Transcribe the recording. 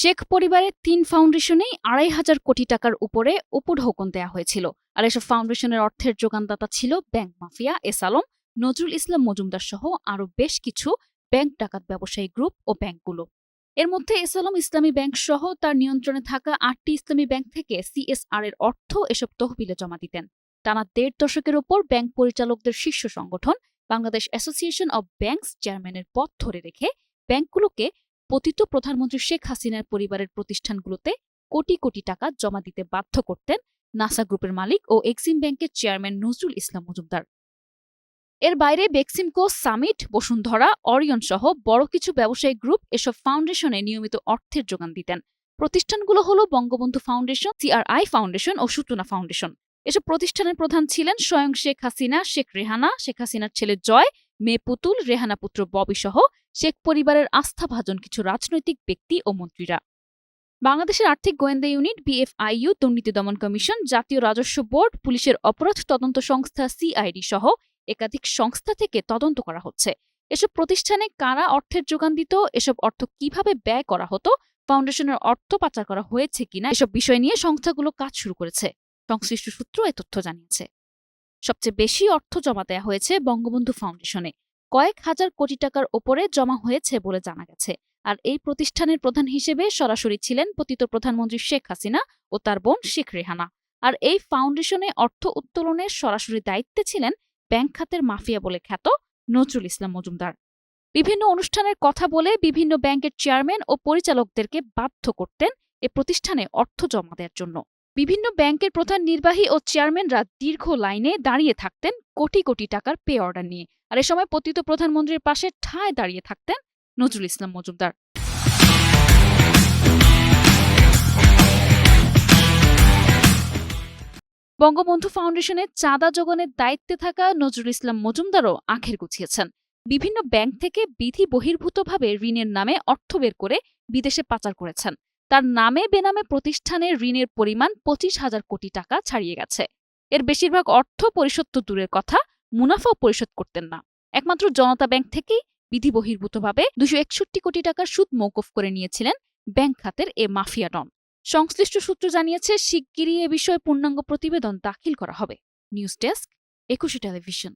শেখ পরিবারের তিন ফাউন্ডেশনেই আড়াই হাজার কোটি টাকার উপরে উপঢৌকন দেয়া হয়েছিল। আর এসব ফাউন্ডেশনের অর্থের যোগানদাতা ছিল bank mafia S Alam, Nazrul Islam Majumdar সহ আরও বেশ কিছু ব্যাংক ডাকাত ব্যবসায়ী গ্রুপ ও ব্যাংকগুলো। এর মধ্যে এস আলম ইসলামী ব্যাংক সহ তার নিয়ন্ত্রণে থাকা আটটি ইসলামী ব্যাংক থেকে সিএসআর এর অর্থ এসব তহবিলে জমা দিতেন। টানা দেড় দশকের ওপর ব্যাংক পরিচালকদের শীর্ষ সংগঠন বাংলাদেশ অ্যাসোসিয়েশন অব ব্যাংকস চেয়ারম্যানের পথ ধরে রেখে ব্যাংকগুলোকে পতিত প্রধানমন্ত্রী শেখ হাসিনার পরিবারের প্রতিষ্ঠানগুলোতে কোটি কোটি টাকা জমা দিতে বাধ্য করতেন নাসা গ্রুপের মালিক ও এক্সিম ব্যাংকের চেয়ারম্যান নজরুল ইসলাম মজুমদার। এর বাইরে বেক্সিমকো সামিট, বসুন্ধরা, অরিয়ন সহ বড় কিছু ব্যবসায়ী গ্রুপ এসব ফাউন্ডেশনে নিয়মিত অর্থের যোগান দিতেন। প্রতিষ্ঠানগুলো হলো বঙ্গবন্ধু ফাউন্ডেশন সিআরআই ফাউন্ডেশন ও সূচনা ফাউন্ডেশন। এসব প্রতিষ্ঠানের প্রধান ছিলেন স্বয়ং শেখ হাসিনা, শেখ রেহানা, শেখ হাসিনার ছেলে জয় মেয়ে পুতুল, রেহানা পুত্র ববি সহ শেখ পরিবারের আস্থাভাজন কিছু রাজনৈতিক ব্যক্তি ও মন্ত্রীরা। বাংলাদেশের আর্থিক গোয়েন্দা ইউনিট, বিএফআইইউ, দুর্নীতি দমন কমিশন, জাতীয় রাজস্ব বোর্ড, পুলিশের অপরাধ তদন্ত সংস্থা সিআইডি সহ একাধিক সংস্থা থেকে তদন্ত করা হচ্ছে। এসব প্রতিষ্ঠানে কারা অর্থের যোগান দিত, এসব অর্থ কীভাবে ব্যয় করা হতো, ফাউন্ডেশনের অর্থ পাচার করা হয়েছে কিনা, এসব বিষয় নিয়ে সংস্থাগুলো কাজ শুরু করেছে। সংশ্লিষ্ট সূত্র এ তথ্য জানিয়েছে। সবচেয়ে বেশি অর্থ জমা দেওয়া হয়েছে বঙ্গবন্ধু ফাউন্ডেশনে। কয়েক হাজার কোটি টাকার ওপরে জমা হয়েছে বলে জানা গেছে। আর এই প্রতিষ্ঠানের প্রধান হিসেবে সরাসরি ছিলেন পতিত প্রধানমন্ত্রী শেখ হাসিনা ও তার বোন শেখ রেহানা। আর এই ফাউন্ডেশনে অর্থ উত্তোলনের সরাসরি দায়িত্বে ছিলেন ব্যাংক খাতের মাফিয়া বলে খ্যাত নজরুল ইসলাম মজুমদার। বিভিন্ন অনুষ্ঠানের কথা বলে বিভিন্ন ব্যাংকের চেয়ারম্যান ও পরিচালকদেরকে বাধ্য করতেন এ প্রতিষ্ঠানে অর্থ জমা দেওয়ার জন্য। বিভিন্ন ব্যাংকের প্রধান নির্বাহী ও চেয়ারম্যানরা দীর্ঘ লাইনে দাঁড়িয়ে থাকতেন কোটি কোটি টাকার পে অর্ডার নিয়ে। আর এ সময় পতিত প্রধানমন্ত্রীর পাশে ঠায় দাঁড়িয়ে থাকতেন নজরুল ইসলাম মজুমদার। বঙ্গবন্ধু ফাউন্ডেশনের চাঁদা যোগানের দায়িত্বে থাকা নজরুল ইসলাম মজুমদারও আখের গুছিয়েছেন। বিভিন্ন ব্যাংক থেকে বিধি বহির্ভূতভাবে ঋণের নামে অর্থ বের করে বিদেশে পাচার করেছেন। তার নামে বেনামে প্রতিষ্ঠানের ঋণের পরিমাণ পঁচিশ হাজার কোটি টাকা ছাড়িয়ে গেছে। এর বেশিরভাগ অর্থ পরিশোধ তো দূরের কথা, মুনাফাও পরিশোধ করতেন না। একমাত্র জনতা ব্যাংক থেকেই বিধি বহির্ভূতভাবে দুশো একষট্টি কোটি টাকার সুদ মৌকুফ করে নিয়েছিলেন ব্যাংক খাতের এ মাফিয়া ডন। সংশ্লিষ্ট সূত্র জানিয়েছে, শিগগিরই এ বিষয়ে পূর্ণাঙ্গ প্রতিবেদন দাখিল করা হবে। News desk, Ekushey television.